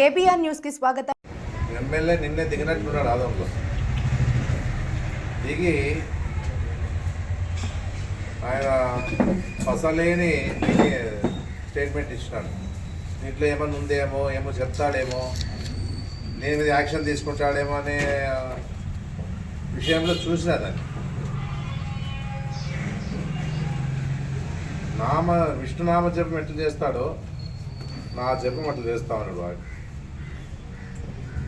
KBR న్యూస్కి స్వాగతం. MLA నిన్నే దిగినట్టున్నాడు ఆదంలో. దిగి ఆయన పసలేని స్టేట్మెంట్ ఇచ్చినాడు. దీంట్లో ఏమన్నా ఉందేమో ఏమో చెప్తాడేమో నేను మీద యాక్షన్ తీసుకుంటాడేమో అనే విషయంలో చూసిన దాన్ని. నామ విష్ణునామ జపం ఎట్లా చేస్తాడో నా జపం అట్లా చేస్తా ఉన్నాడు వాడు.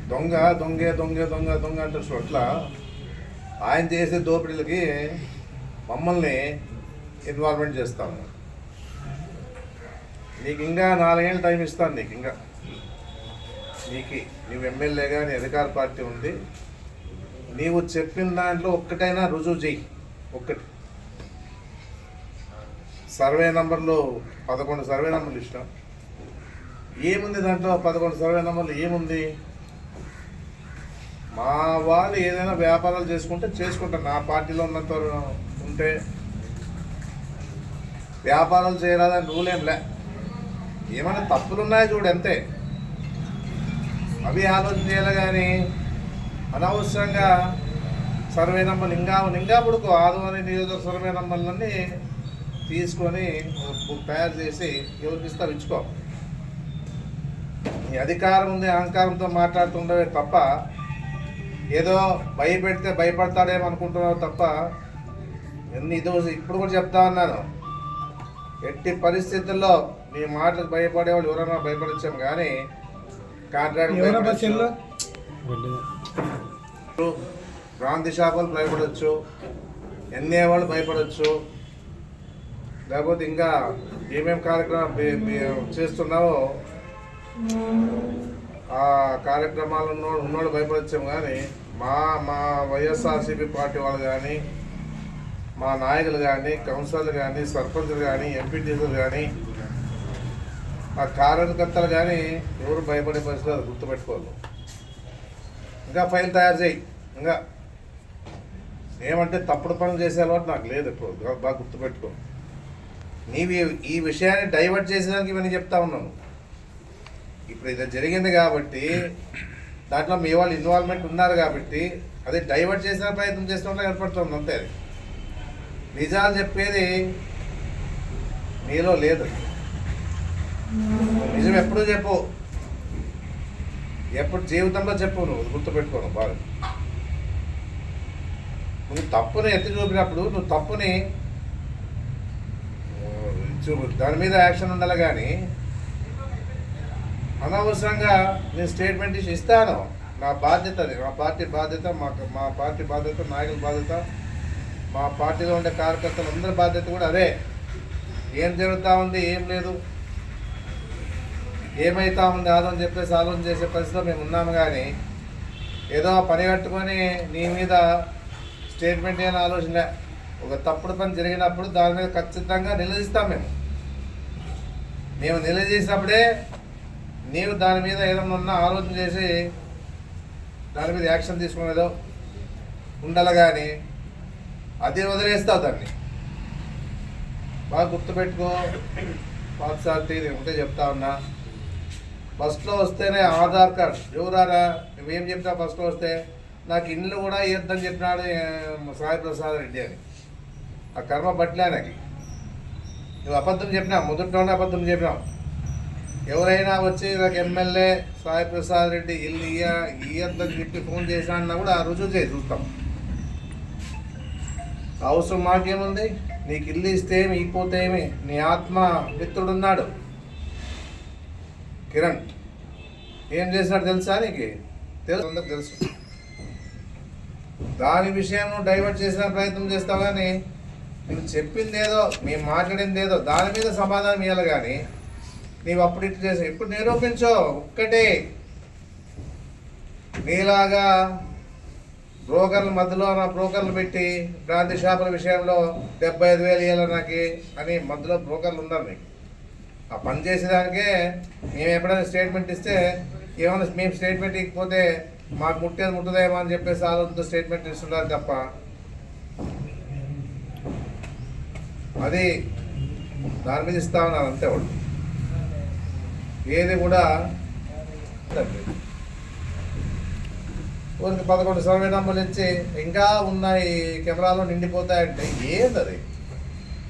దొంగ దొంగే దొంగ దొంగ దొంగ అంటే చోట్ల ఆయన చేసే దోపిడీలకి మమ్మల్ని ఇన్వాల్వ్మెంట్ చేస్తాము. నీకు ఇంకా నాలుగేళ్ళు టైం ఇస్తాను నీకు ఇంకా. నీకు నువ్వు ఎమ్మెల్యేగా నీ అధికార పార్టీ ఉంది. నీవు చెప్పిన దాంట్లో ఒక్కటైనా రుజువు చెయ్యి. ఒక్కటి. సర్వే నంబర్లో పదకొండు సర్వే నంబర్లు ఇష్టం. ఏముంది దాంట్లో? పదకొండు సర్వే నంబర్లు ఏముంది? మా వాళ్ళు ఏదైనా వ్యాపారాలు చేసుకుంటే చేసుకుంటారు. నా పార్టీలో ఉన్నంత ఉంటే వ్యాపారాలు చేయరాదని రూల్ ఏం లే. ఏమైనా తప్పులు ఉన్నాయి చూడు అంతే. అవి ఆలోచన చేయాలి కానీ అనవసరంగా సర్వే నంబర్లు ఇంకా ఇంకా పుడుకు. ఆదోని నియోజక సర్వే నంబర్లన్నీ తీసుకొని తయారు చేసి ఎవరికి ఇస్తావు ఇచ్చుకో. నీ అధికారం ఉంది అహంకారంతో మాట్లాడుతుండవే తప్ప ఏదో భయపెడితే భయపడతాడేమో అనుకుంటున్నావు తప్ప ఎన్ని ఇదో ఇప్పుడు కూడా చెప్తా ఉన్నాను. ఎట్టి పరిస్థితుల్లో నీ మాటలకు భయపడేవాళ్ళు ఎవరైనా భయపడచ్చాం. కానీ కాంట్రాక్ట్ గాంధీ షాపులు భయపడవచ్చు ఎన్నే వాళ్ళు భయపడవచ్చు లేకపోతే ఇంకా ఏమేం కార్యక్రమం చేస్తున్నావో? ఆ కార్యక్రమాలు ఉన్నోడు ఉన్నోడు భయపడచ్చాము కానీ మా మా వైఎస్ఆర్సీపీ పార్టీ వాళ్ళు కానీ మా నాయకులు కానీ కౌన్సిలర్లు కానీ సర్పంచులు కానీ ఎంపీటీసీలు కానీ ఆ కార్యకర్తలు కానీ ఎవరు భయపడే పరిస్థితులు అది గుర్తుపెట్టుకోవాలి. ఇంకా ఫైల్ తయారు చేయి. ఇంకా ఏమంటే తప్పుడు పనులు చేసే అలవాటు నాకు లేదు ఇప్పుడు. బాగా గుర్తుపెట్టుకో. నీవి ఈ విషయాన్ని డైవర్ట్ చేసేదానికి ఇవన్నీ చెప్తా ఉన్నాను. ఇప్పుడు ఇది జరిగింది కాబట్టి దాంట్లో మీ వాళ్ళు ఇన్వాల్వ్మెంట్ ఉన్నారు కాబట్టి అది డైవర్ట్ చేసిన ప్రయత్నం చేస్తున్నట్టు ఏర్పడుతుంది అంతే అది. నిజాలు చెప్పేది మీలో లేదు. నిజం ఎప్పుడు చెప్పు. ఎప్పుడు జీవితంలో చెప్పు నువ్వు గుర్తుపెట్టుకోను బాగా. నువ్వు తప్పుని ఎత్తి చూపినప్పుడు నువ్వు తప్పుని చూపు. దాని మీద యాక్షన్ ఉండాలి కానీ అనవసరంగా నేను స్టేట్మెంట్ ఇచ్చి ఇస్తాను. నా బాధ్యత అది. మా పార్టీ బాధ్యత మా మా పార్టీ బాధ్యత నాయకుల బాధ్యత మా పార్టీలో ఉండే కార్యకర్తలు అందరి బాధ్యత కూడా అదే. ఏం జరుగుతూ ఉంది ఏం లేదు. ఏమైతా ఉంది ఆదని చెప్పేసి ఆలోచన చేసే పరిస్థితిలో మేము ఉన్నాము కానీ ఏదో పని కట్టుకొని నీ మీద స్టేట్మెంట్ అయిన ఆలోచన లే. ఒక తప్పుడు పని జరిగినప్పుడు దాని మీద ఖచ్చితంగా నిలదీస్తాం మేము. మేము నిలదీసినప్పుడే నీవు దాని మీద ఏదైనా ఉన్నా ఆలోచన చేసి దాని మీద యాక్షన్ తీసుకునేదో ఉండాలి కానీ అది వదిలేస్తావు దాన్ని. బాగా గుర్తుపెట్టుకో. పాఠశాలకి నేను ఉంటే చెప్తా ఉన్నా. ఫస్ట్లో వస్తేనే ఆధార్ కార్డ్. ఎవరారా నువ్వేం చెప్తావు ఫస్ట్లో వస్తే? నాకు ఇల్లు కూడా ఇద్దని చెప్పినాడు సాయి ప్రసాద్ రెడ్డి అని. ఆ కర్మ పట్లే నాకు. నువ్వు అబద్ధం చెప్పినావు మొదట్లోనే అబద్ధం చెప్పినావు. ఎవరైనా వచ్చి నాకు ఎమ్మెల్యే సాయి ప్రసాద్ రెడ్డి ఇల్లు ఇయ్య ఇయ్యద్దని చెప్పి ఫోన్ చేసినా అన్నా కూడా ఆ రుజువు చేసి చూస్తాం. అవసరం మాకేముంది? నీకు ఇల్లు ఇస్తే ఏమి ఇపోతే ఏమి? నీ ఆత్మ మిత్రుడున్నాడు. కిరణ్ ఏం చేసినాడు తెలుసా నీకు? తెలుసు అందరికి తెలుసు. దాని విషయం డైవర్ట్ చేసిన ప్రయత్నం చేస్తావు కానీ నువ్వు చెప్పింది ఏదో మేము మాట్లాడింది ఏదో దాని మీద సమాధానం ఇవ్వాలి కానీ నీవు అప్పుడు ఇట్లా చేసావు ఇప్పుడు నిరూపించో ఒక్కటే. నీలాగా బ్రోకర్ల మధ్యలో నా బ్రోకర్లు పెట్టి గాంధీ షాపుల విషయంలో డెబ్బై ఐదు వేలు ఇవ్వాలి నాకు అని మధ్యలో బ్రోకర్లు ఉన్నారు నీకు. ఆ పని చేసేదానికే మేము ఎప్పుడైనా స్టేట్మెంట్ ఇస్తే ఏమైనా మేము స్టేట్మెంట్ ఇకపోతే మాకు ముట్టేది ముట్టదేమో అని చెప్పేసి ఆలోచనతో స్టేట్మెంట్ ఇస్తున్నారు తప్ప. అది దాని మీద ఇస్తా ఉన్నారు అంతే వాళ్ళు. ఏది కూడా ఊరికి పదకొండు సర్వే నంబర్లు ఇచ్చి ఇంకా ఉన్నాయి కెమెరాలో నిండిపోతాయంటే ఏంది అది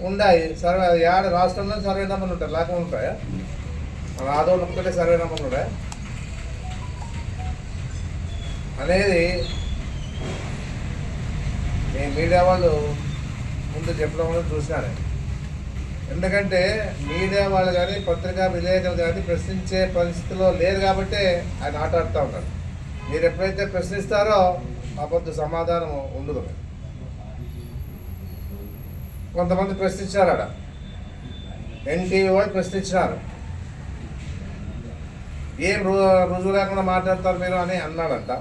ఉన్నాయి సర్వే ఏడ రాష్ట్రంలో సర్వే నంబర్లు ఉంటాయి. లేకుండా ఉంటాయా? మన ఆదోళ్ళు ఒక్కటే సర్వే నెంబర్లు ఉంటాయి? అనేది నేను మీడియా వాళ్ళు ముందు చెప్పడం వల్ల చూసినాను ఎందుకంటే మీడియా వాళ్ళు కానీ పత్రికా విలేకరులు కానీ ప్రశ్నించే పరిస్థితిలో లేరు కాబట్టే ఆయన ఆట ఆడుతూ ఉన్నారు. మీరు ఎప్పుడైతే ప్రశ్నిస్తారో అబద్ధ సమాధానం ఉండదు. కొంతమంది ప్రశ్నించారు ఆడ. ఎన్టీవీ వాళ్ళు ప్రశ్నించినారు. ఏం రు రుజువు లేకుండా మాట్లాడతారు మీరు అని అన్నాడంట.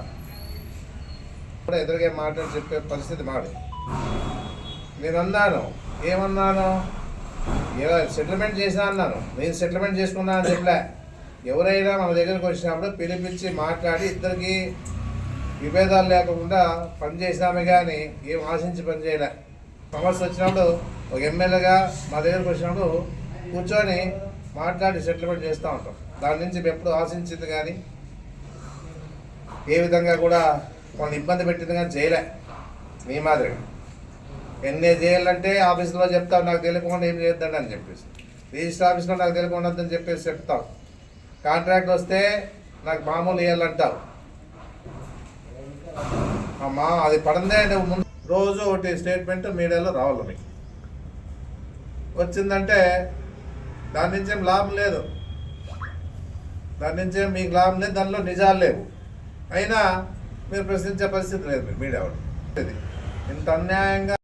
కూడా ఎదురుగా మాట్లాడి చెప్పే పరిస్థితి మాది. నేను అన్నాను ఏమన్నాను? సెటిల్మెంట్ చేసినా అన్నాను నేను సెటిల్మెంట్ చేసుకున్నా అని చెప్పలే. ఎవరైనా మన దగ్గరకు వచ్చినప్పుడు పిలిపించి మాట్లాడి ఇద్దరికి విభేదాలు లేకుండా పనిచేసినామే కానీ ఏం ఆశించి పనిచేయలే సమస్య వచ్చినప్పుడు ఒక ఎమ్మెల్యేగా మా దగ్గరకు వచ్చినప్పుడు కూర్చొని మాట్లాడి సెటిల్మెంట్ చేస్తూ ఉంటాం. దాని నుంచి మేము ఎప్పుడు ఆశించింది కానీ ఏ విధంగా కూడా మనం ఇబ్బంది పెట్టింది కానీ చేయలే. మీ మాదిరిగా. ఎన్ని చేయాలంటే ఆఫీసులో చెప్తావు నాకు తెలియకుండా ఏం చేయొద్దండి అని చెప్పేసి. రిజిస్టర్ ఆఫీస్లో నాకు తెలియకుండా వద్దని చెప్పేసి చెప్తావు. కాంట్రాక్ట్ వస్తే నాకు మామూలు వేయాలంటావు అమ్మా అది పడందే అంటే ముందు రోజు ఒకటి స్టేట్మెంట్ మీడియాలో రావాలి మీకు. వచ్చిందంటే దాని నుంచి ఏం లాభం లేదు. దాని నుంచి మీకు లాభం లేదు దానిలో నిజాలు లేవు. అయినా మీరు ప్రశ్నించే పరిస్థితి లేదు మీడియా వాళ్ళు. ఇది ఇంత అన్యాయంగా